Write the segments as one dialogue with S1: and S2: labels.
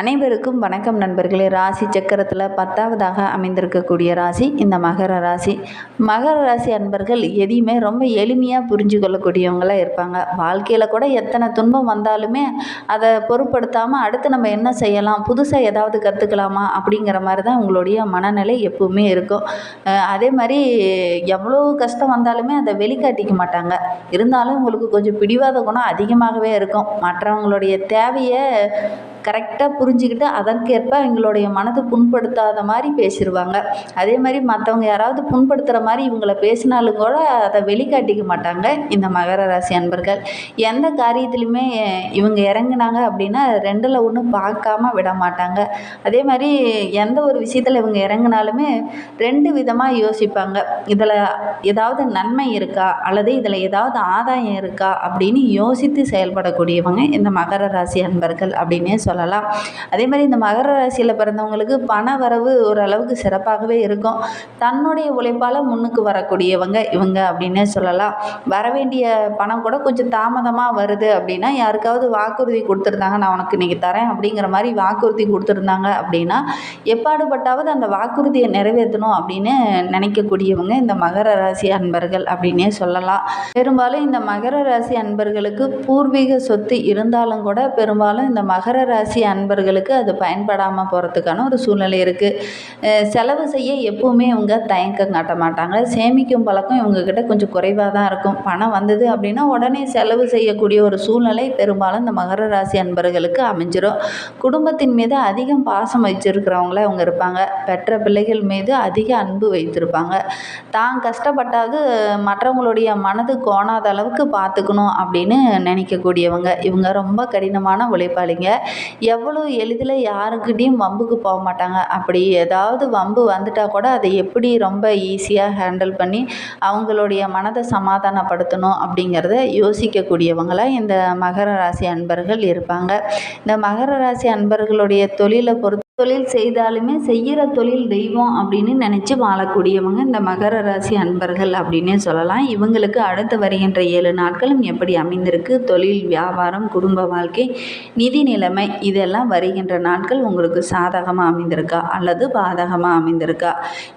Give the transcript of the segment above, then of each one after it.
S1: அனைவருக்கும் வணக்கம் நண்பர்களே. ராசி சக்கரத்தில் பத்தாவதாக அமைந்திருக்கக்கூடிய ராசி இந்த மகர ராசி. மகர ராசி அன்பர்கள் எதையுமே ரொம்ப எளிமையாக புரிஞ்சு கொள்ளக்கூடியவங்களாக இருப்பாங்க. வாழ்க்கையில் கூட எத்தனை துன்பம் வந்தாலுமே அதை பொருட்படுத்தாமல் அடுத்து நம்ம என்ன செய்யலாம் புதுசாக ஏதாவது கற்றுக்கலாமா அப்படிங்கிற மாதிரி தான் உங்களுடைய மனநிலை எப்பவுமே இருக்கும். அதே மாதிரி எவ்வளோ கஷ்டம் வந்தாலுமே அதை வெளிக்காட்டிக்க மாட்டாங்க. இருந்தாலும் உங்களுக்கு கொஞ்சம் பிடிவாத குணம் அதிகமாகவே இருக்கும். மற்றவங்களுடைய தேவையை கரெக்டாக புரிஞ்சுக்கிட்டு அதற்கேற்ப எங்களுடைய மனது புண்படுத்தாத மாதிரி பேசிடுவாங்க அதே மாதிரி மற்றவங்க யாராவது புண்படுத்துகிற மாதிரி இவங்களை பேசினாலும் கூட அதை வெளிக்காட்டிக்க மாட்டாங்க இந்த மகர ராசி அன்பர்கள். எந்த காரியத்துலையுமே இவங்க இறங்குனாங்க அப்படின்னா ரெண்டில் ஒன்றும் பார்க்காம விட மாட்டாங்க. அதே மாதிரி எந்த ஒரு விஷயத்தில் இவங்க இறங்குனாலுமே ரெண்டு விதமாக யோசிப்பாங்க. இதில் ஏதாவது நன்மை இருக்கா? அல்லது இதில் ஏதாவது ஆதாயம் இருக்கா? அப்படின்னு யோசித்து செயல்படக்கூடியவங்க இந்த மகர ராசி அன்பர்கள் அப்படின்னே சொல்லலாம். அதே மாதிரி இந்த மகர ராசியில் பிறந்தவங்களுக்கு பண வரவு ஓரளவுக்கு சிறப்பாகவே இருக்கும். தன்னுடைய உழைப்பால் முன்னுக்கு வரக்கூடியவங்க இவங்க அப்படின்னே சொல்லலாம். வர வேண்டிய பணம் கூட கொஞ்சம் தாமதமாக வருது அப்படின்னா யாருக்காவது வாக்குறுதி கொடுத்துருந்தாங்க நான் உனக்கு இன்றைக்கி தரேன் அப்படிங்கிற மாதிரி வாக்குறுதி கொடுத்துருந்தாங்க அப்படின்னா எப்பாடுபட்டாவது அந்த வாக்குறுதியை நிறைவேற்றணும் அப்படின்னு நினைக்கக்கூடியவங்க இந்த மகர ராசி அன்பர்கள் அப்படின்னே சொல்லலாம். பெரும்பாலும் இந்த மகர ராசி அன்பர்களுக்கு பூர்வீக சொத்து இருந்தாலும் கூட பெரும்பாலும் இந்த மகர ராசி அன்பர்களுக்கு அது பயன்படாமல் போகிறதுக்கான ஒரு சூழ்நிலை இருக்குது செலவு செய்ய எப்போவுமே இவங்க தயக்கம் காட்ட மாட்டாங்க. சேமிக்கும் பழக்கம் இவங்கக்கிட்ட கொஞ்சம் குறைவாக தான் இருக்கும். பணம் வந்தது அப்படின்னா உடனே செலவு செய்யக்கூடிய ஒரு சூழ்நிலை பெரும்பாலும் இந்த மகர ராசி அன்பர்களுக்கு அமைஞ்சிடும் குடும்பத்தின் மீது அதிகம் பாசம் வச்சிருக்கிறவங்கள அவங்க இருப்பாங்க. பெற்ற பிள்ளைகள் மீது அதிக அன்பு வைத்திருப்பாங்க. தான் கஷ்டப்பட்டாவது மற்றவங்களுடைய மனது கோணாத அளவுக்கு பார்த்துக்கணும் அப்படின்னு நினைக்கக்கூடியவங்க. இவங்க ரொம்ப கடினமான உழைப்பாளிங்க. எவ்வளோ எளிதில் யாருக்கிட்டேயும் வம்புக்கு போக மாட்டாங்க. அப்படி ஏதாவது வம்பு வந்துட்டால் கூட அதை எப்படி ரொம்ப ஈஸியாக ஹேண்டில் பண்ணி அவங்களுடைய மனதை சமாதானப்படுத்தணும் அப்படிங்கிறத யோசிக்கக்கூடியவங்களாக இந்த மகர ராசி அன்பர்கள் இருப்பாங்க. இந்த மகர ராசி அன்பர்களுடைய தொழிலை பொறுத்த தொழில் செய்தாலுமே செய்கிற தொழில் தெய்வம் அப்படின்னு நினச்சி வாழக்கூடியவங்க இந்த மகர ராசி அன்பர்கள் அப்படின்னே சொல்லலாம். இவங்களுக்கு அடுத்து வருகின்ற ஏழு நாட்களும் எப்படி அமைந்திருக்கு? தொழில் வியாபாரம் குடும்ப வாழ்க்கை நிதி நிலைமை இதெல்லாம் வருகின்ற நாட்கள் உங்களுக்கு சாதகமாக அமைந்திருக்கா? அல்லது பாதகமாக அமைந்திருக்கா?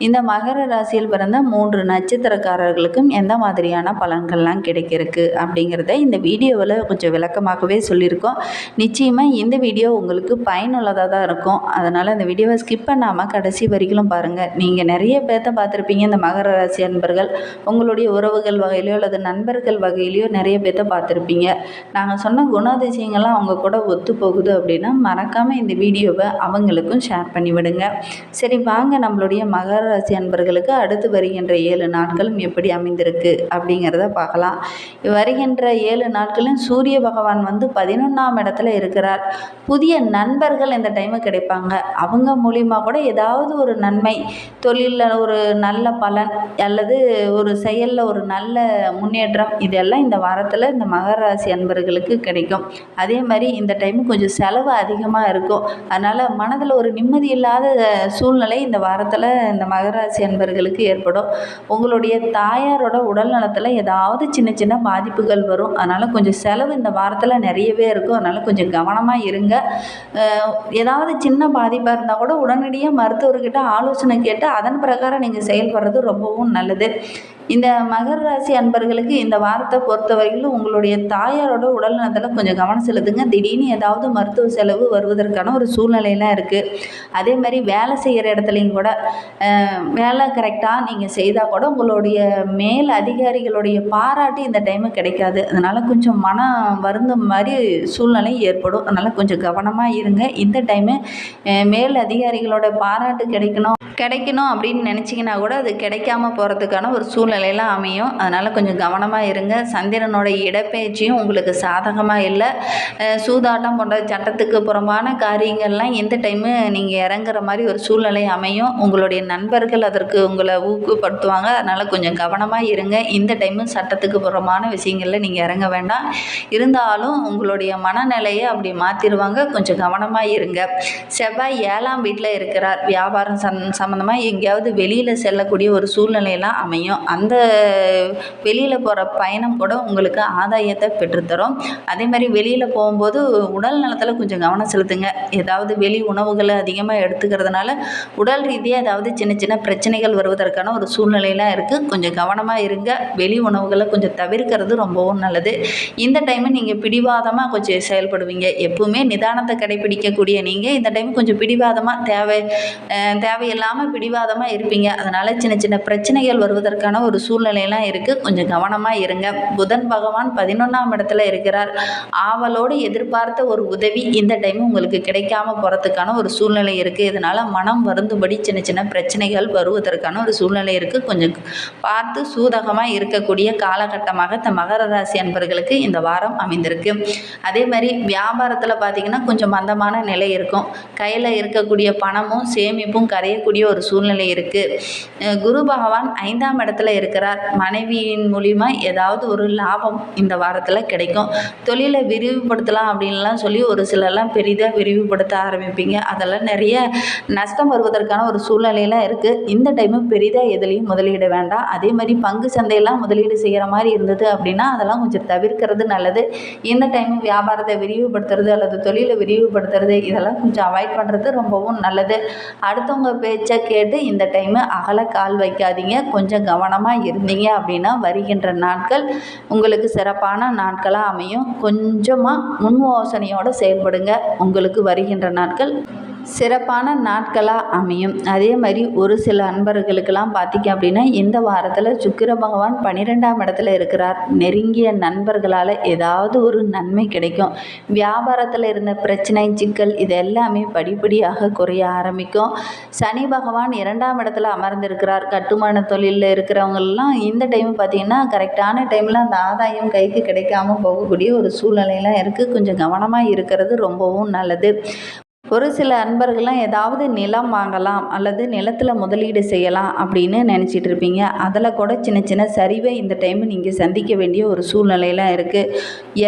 S1: இந்த மகர ராசியில் பிறந்த மூன்று நட்சத்திரக்காரர்களுக்கும் எந்த மாதிரியான பலன்கள்லாம் கிடைக்கிறதுக்கு அப்படிங்கிறத இந்த வீடியோவில் கொஞ்சம் விளக்கமாகவே சொல்லியிருக்கோம். நிச்சயமாக இந்த வீடியோ உங்களுக்கு பயனுள்ளதாக தான் இருக்கும். அதனால் இந்த வீடியோவை ஸ்கிப் பண்ணாமல் கடைசி வரைக்கும் பாருங்கள் நீங்கள் நிறைய பேர்த்த பார்த்துருப்பீங்க இந்த மகர ராசி அன்பர்கள். உங்களுடைய உறவுகள் வகையிலையோ அல்லது நண்பர்கள் வகையிலையோ நிறைய பேர்த்த பார்த்துருப்பீங்க. நாங்கள் சொன்ன குணாதிசயங்கள்லாம் அவங்க கூட ஒத்து போகுது அப்படின்னா மறக்காமல் இந்த வீடியோவை அவங்களுக்கும் ஷேர் பண்ணி விடுங்க. சரி வாங்க நம்மளுடைய மகர ராசி அன்பர்களுக்கு அடுத்து வருகின்ற ஏழு நாட்களும் எப்படி அமைந்திருக்கு அப்படிங்கிறத பார்க்கலாம். வருகின்ற ஏழு நாட்களும் சூரிய பகவான் வந்து பதினொன்றாம் இடத்துல இருக்கிறார். புதிய நண்பர்கள் இந்த டைமு கிடைப்பாங்க. அவங்க மூலிமா கூட ஏதாவது ஒரு நன்மை தொழிலில் ஒரு நல்ல பலன் அல்லது ஒரு செயலில் ஒரு நல்ல முன்னேற்றம் இதெல்லாம் இந்த வாரத்தில் இந்த மகர ராசி அன்பர்களுக்கு கிடைக்கும். அதே மாதிரி இந்த டைம் கொஞ்சம் செலவு அதிகமாக இருக்கும். அதனால் மனதில் ஒரு நிம்மதி இல்லாத சூழ்நிலை இந்த வாரத்தில் இந்த மகர ராசி அன்பர்களுக்கு ஏற்படும். உங்களுடைய தாயாரோட உடல் நலத்தில் ஏதாவது சின்ன சின்ன பாதிப்புகள் வரும். அதனால் கொஞ்சம் செலவு இந்த வாரத்தில் நிறையவே இருக்கும். அதனால் கொஞ்சம் கவனமாக இருங்க. ஏதாவது சின்ன பாதிப்பாக இருந்தால் கூட உடனடியாக மருத்துவர்கிட்ட ஆலோசனை கேட்டு அதன் பிரகாரம் நீங்கள் செயல்படுறது ரொம்பவும் நல்லது. இந்த மகர ராசி அன்பர்களுக்கு இந்த வாரத்தை பொறுத்த வரையிலும் உங்களுடைய தாயாரோட உடல் நலத்தில் கொஞ்சம் கவனம் செலுத்துங்க. திடீர்னு ஏதாவது மருத்துவ செலவு வருவதற்கான ஒரு சூழ்நிலையெல்லாம் இருக்குது அதே மாதிரி வேலை செய்கிற இடத்துலையும் கூட வேலை கரெக்டாக நீங்கள் செய்தால் கூட உங்களுடைய மேல் அதிகாரிகளுடைய பாராட்டு இந்த டைமு கிடைக்காது. அதனால் கொஞ்சம் மனம் வருந்த மாதிரி சூழ்நிலை ஏற்படும். அதனால் கொஞ்சம் கவனமாக இருங்க. இந்த டைமு மேல் அதிகாரிகளோட பாராட்டு கிடைக்கணும் கிடைக்கணும் அப்படின்னு நினச்சிங்கன்னா கூட அது கிடைக்காம போகிறதுக்கான ஒரு சூழ்நிலையெல்லாம் அமையும். அதனால் கொஞ்சம் கவனமாக இருங்க. சந்திரனோட இடப்பெயர்ச்சியும் உங்களுக்கு சாதகமாக இல்லை. சூதாட்டம் போன்ற சட்டத்துக்கு புறம்பான காரியங்கள்லாம் எந்த டைமு நீங்கள் இறங்குற மாதிரி ஒரு சூழ்நிலை அமையும். உங்களுடைய நண்பர்கள் அதற்கு உங்களை ஊக்கப்படுத்துவாங்க. அதனால் கொஞ்சம் கவனமாக இருங்க. இந்த டைமு சட்டத்துக்கு புறமான விஷயங்களில் நீங்கள் இறங்க வேண்டாம். இருந்தாலும் உங்களுடைய மனநிலையை அப்படி மாற்றிடுவாங்க கொஞ்சம் கவனமாக இருங்க. செவ்வாய் செவ்வாய் ஏழாம் வீட்டில் இருக்கிறார். வியாபாரம் சம் சம்மந்தமாக எங்கேயாவது வெளியில் செல்லக்கூடிய ஒரு சூழ்நிலையெல்லாம் அமையும். அந்த வெளியில் போகிற பயணம் கூட உங்களுக்கு ஆதாயத்தை பெற்றுத்தரும். அதே மாதிரி வெளியில் போகும்போது உடல் நலத்தில் கொஞ்சம் கவனம் செலுத்துங்க. ஏதாவது வெளி உணவுகளை அதிகமாக எடுத்துக்கிறதுனால உடல் ரீதியாக ஏதாவது சின்ன சின்ன பிரச்சனைகள் வருவதற்கான ஒரு சூழ்நிலையெல்லாம் இருக்குது கொஞ்சம் கவனமாக இருங்க. வெளி உணவுகளை கொஞ்சம் தவிர்க்கிறது ரொம்பவும் நல்லது. இந்த டைமு நீங்கள் பிடிவாதமாக கொஞ்சம் செயல்படுவீங்க. எப்பவுமே நிதானத்தை கடைபிடிக்கக்கூடிய நீங்கள் இந்த டைம் கொஞ்சம் பிடிவாதமாக தேவை தேவையில்லாமல் பிடிவாதமாக இருப்பீங்க. அதனால் சின்ன சின்ன பிரச்சனைகள் வருவதற்கான ஒரு சூழ்நிலையெல்லாம் இருக்குது கொஞ்சம் கவனமாக இருங்க. புதன் பகவான் பதினொன்றாம் இடத்துல இருக்கிறார். ஆவலோடு எதிர்பார்த்த ஒரு உதவி இந்த டைம் உங்களுக்கு கிடைக்காம போகிறதுக்கான ஒரு சூழ்நிலை இருக்குது இதனால் மனம் வருந்தும்படி சின்ன சின்ன பிரச்சனைகள் வருவதற்கான ஒரு சூழ்நிலை இருக்குது கொஞ்சம் பார்த்து சூதகமாக இருக்கக்கூடிய காலகட்டமாக இந்த மகர ராசி அன்பர்களுக்கு இந்த வாரம் அமைந்திருக்கு. அதே மாதிரி வியாபாரத்தில் பார்த்தீங்கன்னா கொஞ்சம் மந்தமான நிலை இருக்கும். கையில் இருக்கக்கூடிய பணமும் சேமிப்பும் கரையக்கூடிய ஒரு சூழ்நிலை இருக்குது குரு பகவான் ஐந்தாம் இடத்துல இருக்கிறார். மனைவியின் மூலிமா ஏதாவது ஒரு லாபம் இந்த வாரத்தில் கிடைக்கும். தொழிலை விரிவுபடுத்தலாம் அப்படின்லாம் சொல்லி ஒரு சிலர்லாம் பெரிதாக விரிவுபடுத்த ஆரம்பிப்பீங்க. அதெல்லாம் நிறைய நஷ்டம் வருவதற்கான ஒரு சூழ்நிலையெல்லாம் இருக்குது இந்த டைமு பெரிதாக எதுலேயும் முதலீட வேண்டாம். அதே மாதிரி பங்கு சந்தையெல்லாம் முதலீடு செய்கிற மாதிரி இருந்தது அப்படின்னா அதெல்லாம் கொஞ்சம் தவிர்க்கிறது நல்லது. இந்த டைமும் வியாபாரத்தை விரிவுபடுத்துறது அல்லது தொழிலை விரிவுபடுத்துறது இதெல்லாம் கொஞ்சம் அவாய்ட் பண்ணுறது ரொம்பவும் நல்லது. அடுத்தவங்க பேச்சை கேட்டு இந்த டைமு அகல கால் வைக்காதீங்க. கொஞ்சம் கவனமாக இருந்தீங்க அப்படின்னா வருகின்ற நாட்கள் உங்களுக்கு சிறப்பான நாட்களாக அமையும். கொஞ்சமாக முன் யோசனையோடு செயல்படுங்க. உங்களுக்கு வருகின்ற நாட்கள் சிறப்பான நாட்களாக அமையும். அதே மாதிரி ஒரு சில அன்பர்களுக்கெல்லாம் பார்த்திங்க அப்படின்னா இந்த வாரத்தில் சுக்கிர பகவான் பன்னிரெண்டாம் இடத்துல இருக்கிறார். நெருங்கிய நண்பர்களால் ஏதாவது ஒரு நன்மை கிடைக்கும். வியாபாரத்தில் இருந்த பிரச்சனை சிக்கல் இது எல்லாமே படிப்படியாக குறைய ஆரம்பிக்கும். சனி பகவான் இரண்டாம் இடத்துல அமர்ந்திருக்கிறார். கட்டுமான தொழிலில் இருக்கிறவங்கெல்லாம் இந்த டைம் பார்த்திங்கன்னா கரெக்டான டைமில் அந்த ஆதாயம் கைக்கு கிடைக்காம போகக்கூடிய ஒரு சூழ்நிலையெல்லாம் இருக்குது கொஞ்சம் கவனமாக இருக்கிறது ரொம்பவும் நல்லது. ஒரு சில அன்பர்கள்லாம் ஏதாவது நிலம் வாங்கலாம் அல்லது நிலத்தில் முதலீடு செய்யலாம் அப்படின்னு நினச்சிட்டு இருப்பீங்க. அதில் கூட சின்ன சின்ன சரிவை இந்த டைம் நீங்கள் சந்திக்க வேண்டிய ஒரு சூழ்நிலையெல்லாம் இருக்குது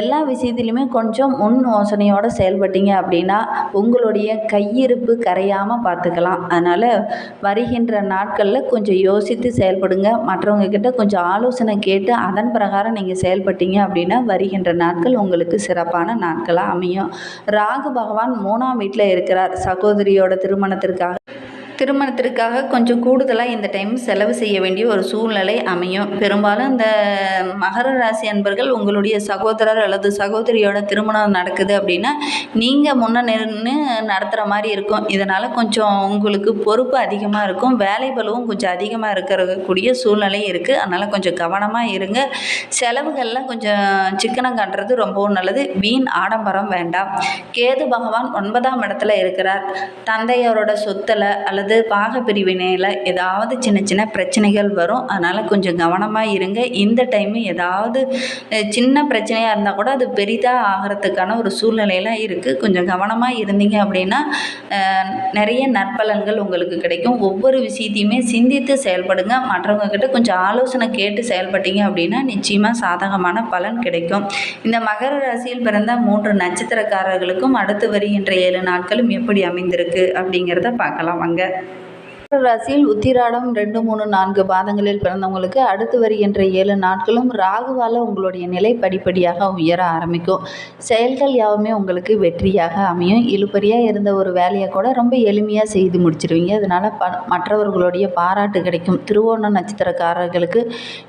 S1: எல்லா விஷயத்துலையுமே கொஞ்சம் முன் யோசனையோடு செயல்பட்டீங்க அப்படின்னா உங்களுடைய கையிருப்பு கரையாமல் பார்த்துக்கலாம். அதனால் வருகின்ற நாட்களில் கொஞ்சம் யோசித்து செயல்படுங்க. மற்றவங்க கிட்ட கொஞ்சம் ஆலோசனை கேட்டு அதன் பிரகாரம் நீங்கள் செயல்பட்டீங்க அப்படின்னா வருகின்ற நாட்கள் உங்களுக்கு சிறப்பான நாட்களாக அமையும். ராகு பகவான் மூணாம் வீட்டில் இருக்கிறார். சகோதரியோட திருமணத்திற்காக திருமணத்திற்காக கொஞ்சம் கூடுதலாக இந்த டைம் செலவு செய்ய வேண்டிய ஒரு சூழ்நிலை அமையும். பெரும்பாலும் இந்த மகர ராசி அன்பர்கள் உங்களுடைய சகோதரர் அல்லது சகோதரியோட திருமணம் நடக்குது அப்படின்னா நீங்கள் முன்ன நின்று நடத்துகிற மாதிரி இருக்கும். இதனால் கொஞ்சம் உங்களுக்கு பொறுப்பு அதிகமாக இருக்கும். வேலை பலுவும் கொஞ்சம் அதிகமாக இருக்கக்கூடிய சூழ்நிலை இருக்குது அதனால் கொஞ்சம் கவனமாக இருங்க. செலவுகள்லாம் கொஞ்சம் சிக்கனம் காட்டுறது ரொம்பவும் நல்லது. வீண் ஆடம்பரம் வேண்டாம். கேது பகவான் ஒன்பதாம் இடத்துல இருக்கிறார். தந்தையரோட சொத்தில் அல்லது பாக பிரிவினையில் ஏதாவது சின்ன சின்ன பிரச்சனைகள் வரும். அதனால் கொஞ்சம் கவனமாக இருங்க. இந்த டைமு ஏதாவது சின்ன பிரச்சனையாக இருந்தால் கூட அது பெரிதாக ஆகிறதுக்கான ஒரு சூழ்நிலையெல்லாம் இருக்குது கொஞ்சம் கவனமாக இருந்தீங்க அப்படின்னா நிறைய நற்பலன்கள் உங்களுக்கு கிடைக்கும். ஒவ்வொரு விஷயத்தையுமே சிந்தித்து செயல்படுங்க. மற்றவங்க கிட்ட கொஞ்சம் ஆலோசனை கேட்டு செயல்பட்டீங்க அப்படின்னா நிச்சயமாக சாதகமான பலன் கிடைக்கும். இந்த மகர ராசியில் பிறந்த மூன்று நட்சத்திரக்காரர்களுக்கும் அடுத்து வருகின்ற ஏழு நாட்களும் எப்படி அமைந்திருக்கு அப்படிங்கிறத பார்க்கலாம். வாங்க. மகர ராசியில் உத்திராடம் ரெண்டு மூணு நான்கு பாதங்களில் பிறந்தவங்களுக்கு அடுத்து வருகின்ற ஏழு நாட்களும் ராகுவால் உங்களுடைய நிலை படிப்படியாக உயர ஆரம்பிக்கும். செயல்கள் யாவுமே உங்களுக்கு வெற்றியாக அமையும். இழுபறியாக இருந்த ஒரு வேலையை கூட ரொம்ப எளிமையாக செய்து முடிச்சிருவீங்க. அதனால் ப மற்றவர்களுடைய பாராட்டு கிடைக்கும். திருவோண நட்சத்திரக்காரர்களுக்கு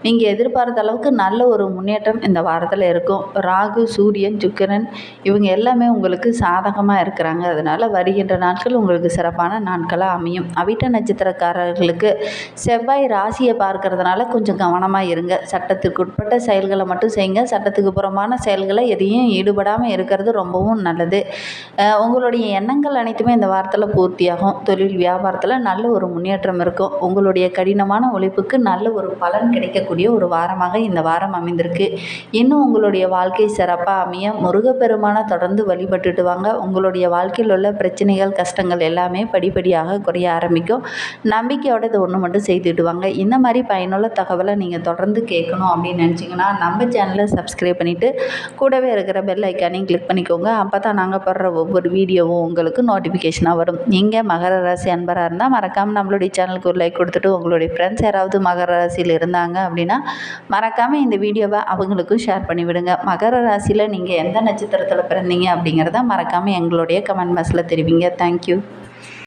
S1: நீங்கள் எதிர்பார்த்த அளவுக்கு நல்ல ஒரு முன்னேற்றம் இந்த வாரத்தில் இருக்கும். ராகு சூரியன் சுக்கிரன் இவங்க எல்லாமே உங்களுக்கு சாதகமாக இருக்கிறாங்க. அதனால் வருகின்ற நாட்கள் உங்களுக்கு சிறப்பான நாட்களாக அமையும். அவிட்ட நட்சத்திரக்காரர்களுக்கு செவ்வாய் ராசியை பார்க்கறதுனால கொஞ்சம் கவனமாக இருங்க. சட்டத்துக்கு உட்பட்ட செயல்களை மட்டும் செய்யுங்க. சட்டத்துக்கு புறமான செயல்களை எதையும் ஈடுபடாமல் இருக்கிறது ரொம்பவும் நல்லது. உங்களுடைய எண்ணங்கள் அனைத்துமே இந்த வாரத்தில் பூர்த்தியாகும். தொழில் வியாபாரத்தில் நல்ல ஒரு முன்னேற்றம் இருக்கும். உங்களுடைய கடினமான உழைப்புக்கு நல்ல ஒரு பலன் கிடைக்கக்கூடிய ஒரு வாரமாக இந்த வாரம் அமைந்திருக்கு. இன்னும் உங்களுடைய வாழ்க்கை சிறப்பாக அமைய முருகப்பெருமானை தொடர்ந்து வழிபட்டுட்டு வாங்க. உங்களுடைய வாழ்க்கையில் உள்ள பிரச்சனைகள் கஷ்டங்கள் எல்லாமே படிப்படியாக குறைய ஆரம்பிக்கும். நம்பிக்கையோட இது ஒன்று மட்டும் செய்து வாங்க இந்த மாதிரி பயனுள்ள தகவலை நீங்கள் தொடர்ந்து கேட்கணும் அப்படின்னு நினச்சிங்கன்னா நம்ம சேனலை சப்ஸ்கிரைப் பண்ணிவிட்டு கூடவே இருக்கிற பெல் ஐக்கானையும் கிளிக் பண்ணிக்கோங்க. அப்போ தான் நாங்கள் போடுற ஒவ்வொரு வீடியோவும் உங்களுக்கு நோட்டிஃபிகேஷனாக வரும். நீங்கள் மகர ராசி அன்பராக இருந்தால் மறக்காமல் நம்மளுடைய சேனலுக்கு ஒரு லைக் கொடுத்துட்டு உங்களுடைய ஃப்ரெண்ட்ஸ் யாராவது மகர ராசியில் இருந்தாங்க அப்படின்னா மறக்காமல் இந்த வீடியோவை அவங்களுக்கும் ஷேர் பண்ணிவிடுங்க மகர ராசியில் நீங்கள் எந்த நட்சத்திரத்தில் பிறந்தீங்க அப்படிங்கிறத மறக்காமல் எங்களுடைய கமெண்ட் பாக்ஸில் தெரிவிங்க. தேங்க்யூ